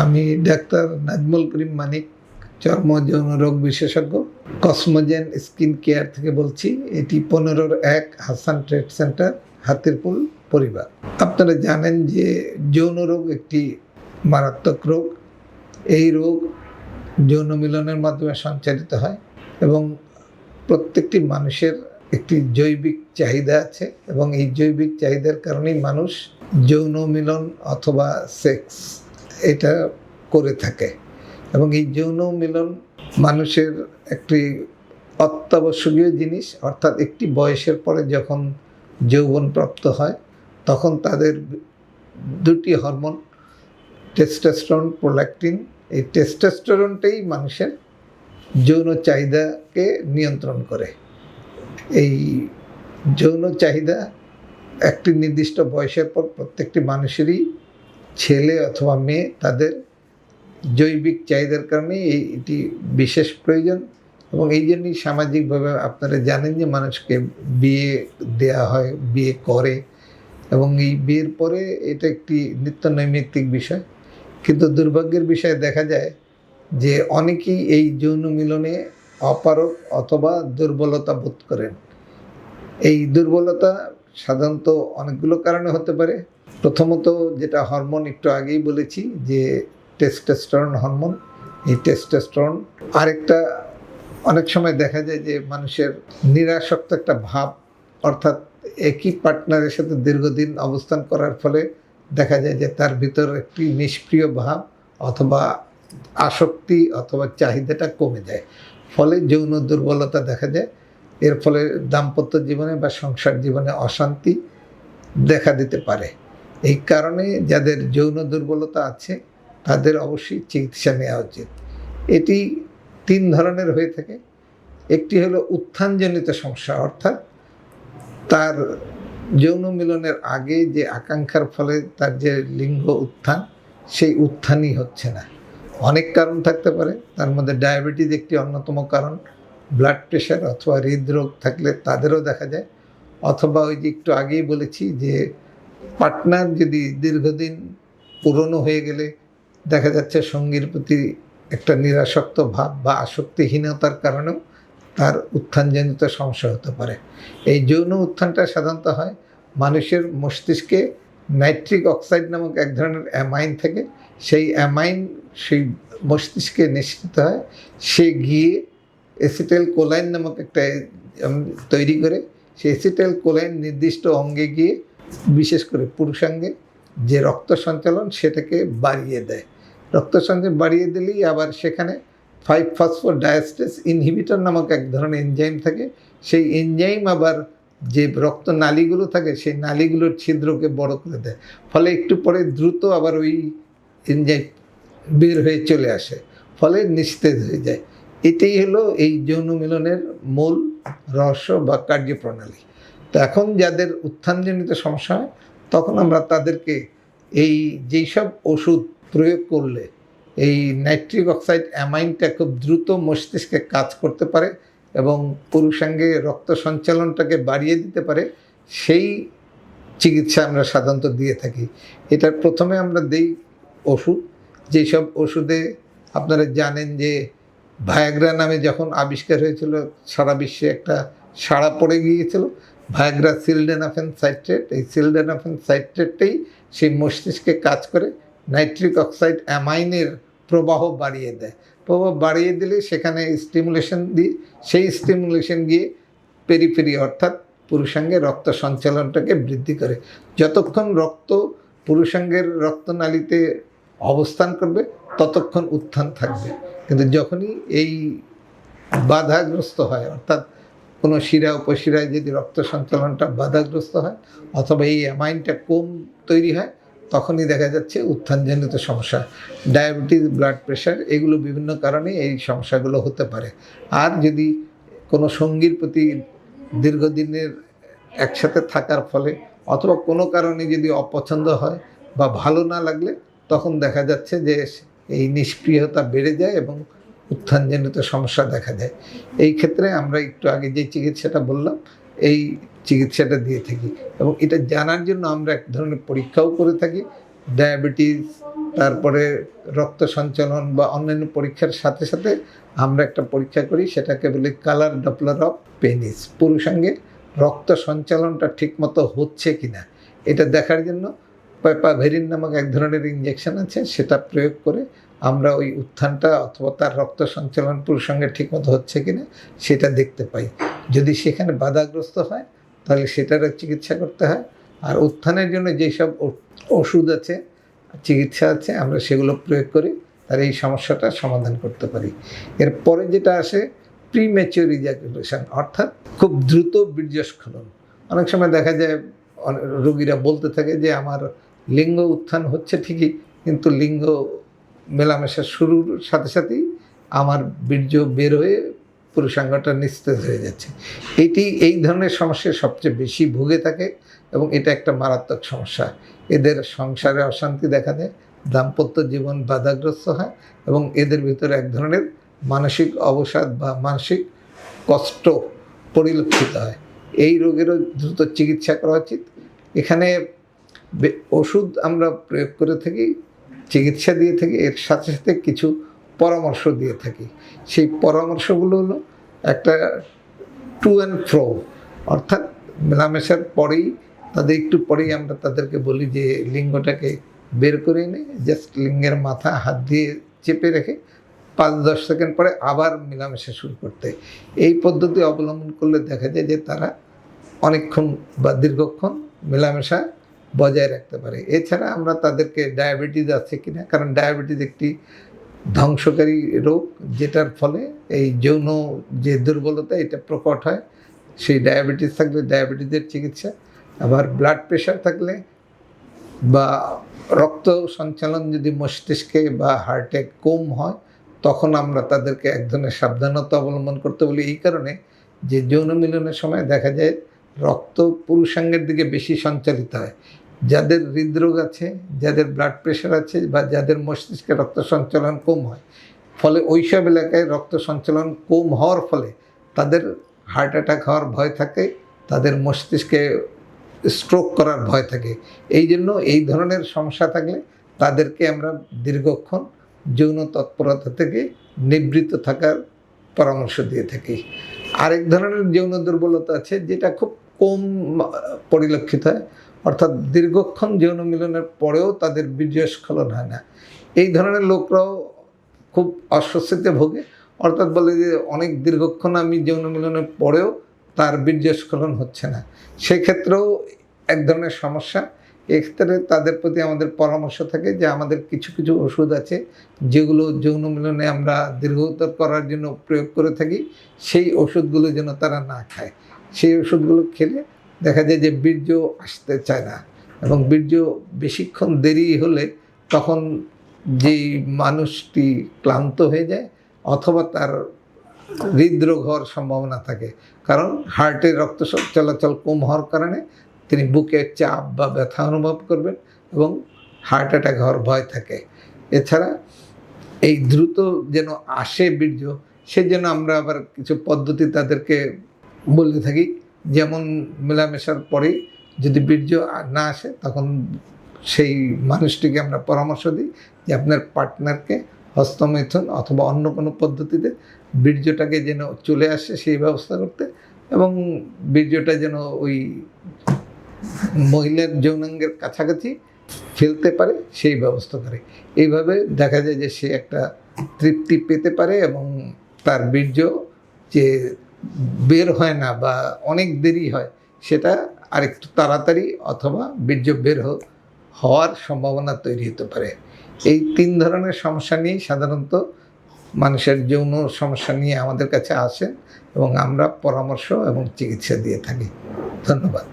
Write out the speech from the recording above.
আমি ডাক্তার নাজমুল করিম মানিক চর্ম যৌন রোগ বিশেষজ্ঞ, কসমোজেন স্কিন কেয়ার থেকে বলছি। এটি পনেরোর এক হাসান ট্রেড সেন্টার, হাতিরপুল পরিবার। আপনারা জানেন যে যৌন রোগ একটি মারাত্মক রোগ। এই রোগ যৌন মিলনের মাধ্যমে সঞ্চালিত হয় এবং প্রত্যেকটি মানুষের একটি জৈবিক চাহিদা আছে এবং এই জৈবিক চাহিদার কারণেই মানুষ যৌন মিলন অথবা সেক্স এটা করে থাকে। এবং এই যৌন মিলন মানুষের একটি অত্যাবশ্যকীয় জিনিস, অর্থাৎ একটি বয়সের পরে যখন যৌবন প্রাপ্ত হয়, তখন তাদের দুটি হরমোন টেস্টোস্টেরন প্রোল্যাক্টিন এই টেস্টোস্টেরনটাই মানুষের যৌন চাহিদাকে নিয়ন্ত্রণ করে। এই যৌন চাহিদা একটি নির্দিষ্ট বয়সের পর প্রত্যেকটি মানুষেরই ছেলে অথবা মেয়ে, তাদের জৈবিক চাহিদার কারণে এই এটি বিশেষ প্রয়োজন এবং এই জন্যই সামাজিকভাবে আপনারা জানেন যে মানুষকে বিয়ে দেয়া হয়, বিয়ে করে এবং এই বিয়ের পরে এটা একটি নিত্য নৈমিত্তিক বিষয়। কিন্তু দুর্ভাগ্যের বিষয়ে দেখা যায় যে অনেকেই এই যৌন মিলনে অপারক অথবা দুর্বলতা বোধ করেন। এই দুর্বলতা সাধারণত অনেকগুলো কারণে হতে পারে। প্রথমত যেটা হরমোন একটু আগেই বলেছি, যে টেস্টোস্টেরন হরমোন, এই টেস্টোস্টেরন আরেকটা অনেক সময় দেখা যায় যে মানুষের নিরাসক্ত একটা ভাব, অর্থাৎ একই পার্টনারের সাথে দীর্ঘদিন অবস্থান করার ফলে দেখা যায় যে তার ভিতর একটি নিষ্ক্রিয় ভাব অথবা আসক্তি অথবা চাহিদাটা কমে যায়। ফলে যৌন দুর্বলতা দেখা যায়, এর ফলে দাম্পত্য জীবনে বা সংসার জীবনে অশান্তি দেখা দিতে পারে। এই কারণে যাদের যৌন দুর্বলতা আছে, তাদের অবশ্যই চিকিৎসা নেওয়া উচিত। এটি তিন ধরনের হয়ে থাকে। একটি হলো উত্থানজনিত সমস্যা, অর্থাৎ তার যৌন মিলনের আগে যে আকাঙ্ক্ষার ফলে তার যে লিঙ্গ উত্থান, সেই উত্থানই হচ্ছে না। অনেক কারণ থাকতে পারে, তার মধ্যে ডায়াবেটিস একটি অন্যতম কারণ। ব্লাড প্রেশার অথবা হৃদরোগ থাকলে তাদেরও দেখা যায়। অথবা ওই যে একটু আগেই বলেছি যে পার্টনার যদি দীর্ঘদিন পুরনো হয়ে গেলে দেখা যাচ্ছে সঙ্গীর প্রতি একটা নিরাসক্ত ভাব বা আসক্তিহীনতার কারণেও তার উত্থানজনিত সমস্যা হতে পারে। এই যৌন উত্থানটা সাধারণত হয় মানুষের মস্তিষ্কে নাইট্রিক অক্সাইড নামক এক ধরনের অ্যামাইন থাকে। সেই অ্যামাইন সেই মস্তিষ্কে নিশ্চিত হয়। সে গিয়ে এসিটেল কোলাইন নামক একটা তৈরি করে। সেই এসিটেল কোলাইন নির্দিষ্ট অঙ্গে গিয়ে বিশেষ করে পুরুষাঙ্গে যে রক্ত সঞ্চালন সেটাকে বাড়িয়ে দেয়। রক্ত সঞ্চালন বাড়িয়ে দিলেই আবার সেখানে ফাইভ ফসফোর ডায়াস্টেস ইনহিবিটর নামক এক ধরনের এনজাইম থাকে। সেই এনজাইম আবার যে রক্ত নালীগুলো থাকে, সেই নালীগুলোর ছিদ্রকে বড় করে দেয়। ফলে একটু পরে দ্রুত আবার ওই এনজাইম বের হয়ে চলে আসে, ফলে নিস্তেজ হয়ে যায়। এটাই হলো এই যৌন মিলনের মূল রহস্য বা কার্যপ্রণালী। তো এখন যাদের উত্থানজনিত সমস্যা হয়, তখন আমরা তাদেরকে এই যেই সব ওষুধ প্রয়োগ করলে এই নাইট্রিক অক্সাইড অ্যামাইনটা খুব দ্রুত মস্তিষ্কে কাজ করতে পারে এবং পুরুষাঙ্গে রক্ত সঞ্চালনটাকে বাড়িয়ে দিতে পারে, সেই চিকিৎসা আমরা সাধারণত দিয়ে থাকি। এটার প্রথমে আমরা দেই ওষুধ। যেসব ওষুধে আপনারা জানেন যে ভায়াগ্রা নামে যখন আবিষ্কার হয়েছিল, সারা বিশ্বে একটা সাড়া পড়ে গিয়েছিল ভায়াগ্রা সিলডেনাফেন সাইট্রেট এই সিলডেনাফেন সাইট্রেটটাই সেই মস্তিষ্কে কাজ করে নাইট্রিক অক্সাইড অ্যামাইনের প্রবাহ বাড়িয়ে দেয়। প্রবাহ বাড়িয়ে দিলে সেখানে স্টিমুলেশন দিয়ে সেই স্টিমুলেশন গিয়ে পেরিফেরি অর্থাৎ পুরুষাঙ্গে রক্ত সঞ্চালনটাকে বৃদ্ধি করে। যতক্ষণ রক্ত পুরুষাঙ্গের রক্তনালীতে অবস্থান করবে, ততক্ষণ উত্থান থাকবে। কিন্তু যখনই এই বাধাগ্রস্ত হয়, অর্থাৎ কোনো শিরা, উপশিরায় যদি রক্ত সঞ্চালনটা বাধাগ্রস্ত হয় অথবা এই অ্যামাইনটা কম তৈরি হয়, তখনই দেখা যাচ্ছে উত্থানজনিত সমস্যা। ডায়াবেটিস ব্লাড প্রেশার এগুলো বিভিন্ন কারণে এই সমস্যাগুলো হতে পারে। আর যদি কোনো সঙ্গীর প্রতি দীর্ঘদিনের একসাথে থাকার ফলে অথবা কোনো কারণে যদি অপছন্দ হয় বা ভালো না লাগলে, তখন দেখা যাচ্ছে যে এই নিষ্ক্রিয়তা বেড়ে যায় এবং উত্থানজনিত সমস্যা দেখা যায় এই ক্ষেত্রে আমরা একটু আগে যে চিকিৎসাটা বললাম, এই চিকিৎসাটা দিয়ে থাকি এবং এটা জানার জন্য আমরা এক ধরনের পরীক্ষাও করে থাকি। ডায়াবেটিস, তারপরে রক্ত সঞ্চালন বা অন্যান্য পরীক্ষার সাথে সাথে আমরা একটা পরীক্ষা করি, সেটাকে বলি কালার ডপলার অফ পেনিস। পুরুষাঙ্গে রক্ত সঞ্চালনটা ঠিকমতো হচ্ছে কি না এটা দেখার জন্য পেপাভেরিন নামক এক ধরনের ইঞ্জেকশন আছে, সেটা প্রয়োগ করে আমরা ওই উত্থানটা অথবা তার রক্ত সঞ্চালন পুরুষাঙ্গে ঠিকমতো হচ্ছে কিনা সেটা দেখতে পাই। যদি সেখানে বাধাগ্রস্ত হয়, তাহলে সেটারও চিকিৎসা করতে হয়। আর উত্থানের জন্য যেসব ওষুধ আছে, চিকিৎসা আছে, আমরা সেগুলো প্রয়োগ করি তার এই সমস্যাটা সমাধান করতে পারি। এরপরে যেটা আসে প্রিম্যাচিওর ইজাকুলেশন অর্থাৎ খুব দ্রুত বীর্যস্খলন। অনেক সময় দেখা যায় রোগীরা বলতে থাকে যে, আমার লিঙ্গ উত্থান হচ্ছে ঠিকই, কিন্তু লিঙ্গ মেলামেশা শুরুর সাথে সাথেই আমার বীর্য বের হয়ে পুরুষাঙ্গটা নিস্তেজ হয়ে যাচ্ছে। এটি এই ধরনের সমস্যায় সবচেয়ে বেশি ভুগে থাকে এবং এটা একটা মারাত্মক সমস্যা। এদের সংসারে অশান্তি দেখা দেয়, দাম্পত্য জীবন বাধাগ্রস্ত হয় এবং এদের ভিতরে এক ধরনের মানসিক অবসাদ বা মানসিক কষ্ট পরিলক্ষিত হয়। এই রোগেরও দ্রুত চিকিৎসা করা উচিত। এখানে ওষুধ আমরা প্রয়োগ করে থাকি চিকিৎসা দিয়ে থাকি, এর সাথে সাথে কিছু পরামর্শ দিয়ে থাকি। সেই পরামর্শগুলো হলো একটা টু অ্যান্ড ফ্রো, অর্থাৎ মেলামেশার পরেই, তাদের একটু পরেই আমরা তাদেরকে বলি যে লিঙ্গটাকে বের করে এনে জাস্ট লিঙ্গের মাথা, হাত দিয়ে চেপে রেখে পাঁচ দশ সেকেন্ড পরে আবার মেলামেশা শুরু করতে। এই পদ্ধতি অবলম্বন করলে দেখা যায় যে তারা অনেকক্ষণ বা দীর্ঘক্ষণ মেলামেশা বজায় রাখতে পারে। এছাড়া আমরা তাদেরকে ডায়াবেটিস আছে কিনা, কারণ ডায়াবেটিস একটি ধ্বংসকারী রোগ, যেটার ফলে এই যৌন যে দুর্বলতা, এটা প্রকট হয়। সেই ডায়াবেটিস থাকলে ডায়াবেটিসের চিকিৎসা, আবার ব্লাড প্রেশার থাকলে বা রক্ত সঞ্চালন যদি মস্তিষ্কে বা হার্টে কম হয়, তখন আমরা তাদেরকে এক ধরনের সাবধানতা অবলম্বন করতে বলি। এই কারণে যে যৌন মিলনের সময় দেখা যায়, রক্ত পুরুষাঙ্গের দিকে বেশি সঞ্চালিত হয়। যাদের হৃদরোগ আছে, যাদের ব্লাড প্রেশার আছে বা যাদের মস্তিষ্কে রক্ত সঞ্চালন কম হয়, ফলে ওইসব এলাকায় রক্ত সঞ্চালন কম হওয়ার ফলে তাদের হার্ট অ্যাটাক হওয়ার ভয় থাকে, তাদের মস্তিষ্কে স্ট্রোক করার ভয় থাকে। এই জন্য এই ধরনের সমস্যা থাকলে তাদেরকে আমরা দীর্ঘক্ষণ যৌন তৎপরতা থেকে নিবৃত্ত থাকার পরামর্শ দিয়ে থাকি। আরেক ধরনের যৌন দুর্বলতা আছে, যেটা খুব কম পরিলক্ষিত হয় অর্থাৎ দীর্ঘক্ষণ যৌন মিলনের পরেও তাদের বীর্যস্খলন হয় না। এই ধরনের লোকরাও খুব অস্বস্তিতে ভোগে। অর্থাৎ বলে যে অনেক দীর্ঘক্ষণ আমি যৌন মিলনের পরেও তার বীর্যস্খলন হচ্ছে না। সেক্ষেত্রেও এক ধরনের সমস্যা। এক্ষেত্রে তাদের প্রতি আমাদের পরামর্শ থাকে যে আমাদের কিছু কিছু ওষুধ আছে যেগুলো যৌন মিলনে আমরা দীর্ঘতর করার জন্য প্রয়োগ করে থাকি। সেই ওষুধগুলো যেন তারা না খায়। সেই ওষুধগুলো খেলে দেখা যায় যে বীর্য আসতে চায় না এবং বীর্য বেশিক্ষণ দেরি হলে তখন যেই মানুষটি ক্লান্ত হয়ে যায় অথবা তার হৃদরোগ হওয়ার সম্ভাবনা থাকে। কারণ হার্টের রক্ত চলাচল কম হওয়ার কারণে তিনি বুকে চাপ বা ব্যথা অনুভব করবেন এবং হার্ট অ্যাটাক হওয়ার ভয় থাকে। এছাড়া এই দ্রুত যেন আসে বীর্য, সেজন্য আমরা আবার কিছু পদ্ধতি তাদেরকে বলে থাকি। যেমন মেলামেশার পরে যদি বীর্য না আসে, তখন সেই মানুষটিকে আমরা পরামর্শ দিই যে আপনার পার্টনারকে হস্তমৈথুন অথবা অন্য কোনো পদ্ধতিতে বীর্যটাকে যেন চলে আসে সেই ব্যবস্থা করতে এবং বীর্যটা যেন ওই মহিলার যৌনাঙ্গের কাছাকাছি ফেলতে পারে, সেই ব্যবস্থা করে। এইভাবে দেখা যায় যে সে একটা তৃপ্তি পেতে পারে এবং তার বীর্য যে বের হয় না বা অনেক দেরি হয়, সেটা আরেকটু তাড়াতাড়ি অথবা বীর্য বের হওয়ার সম্ভাবনা তৈরি হতে পারে। এই তিন ধরনের সমস্যা নিয়েই সাধারণত মানুষের যৌন সমস্যা নিয়ে আমাদের কাছে আসেন এবং আমরা পরামর্শ এবং চিকিৎসা দিয়ে থাকি। ধন্যবাদ।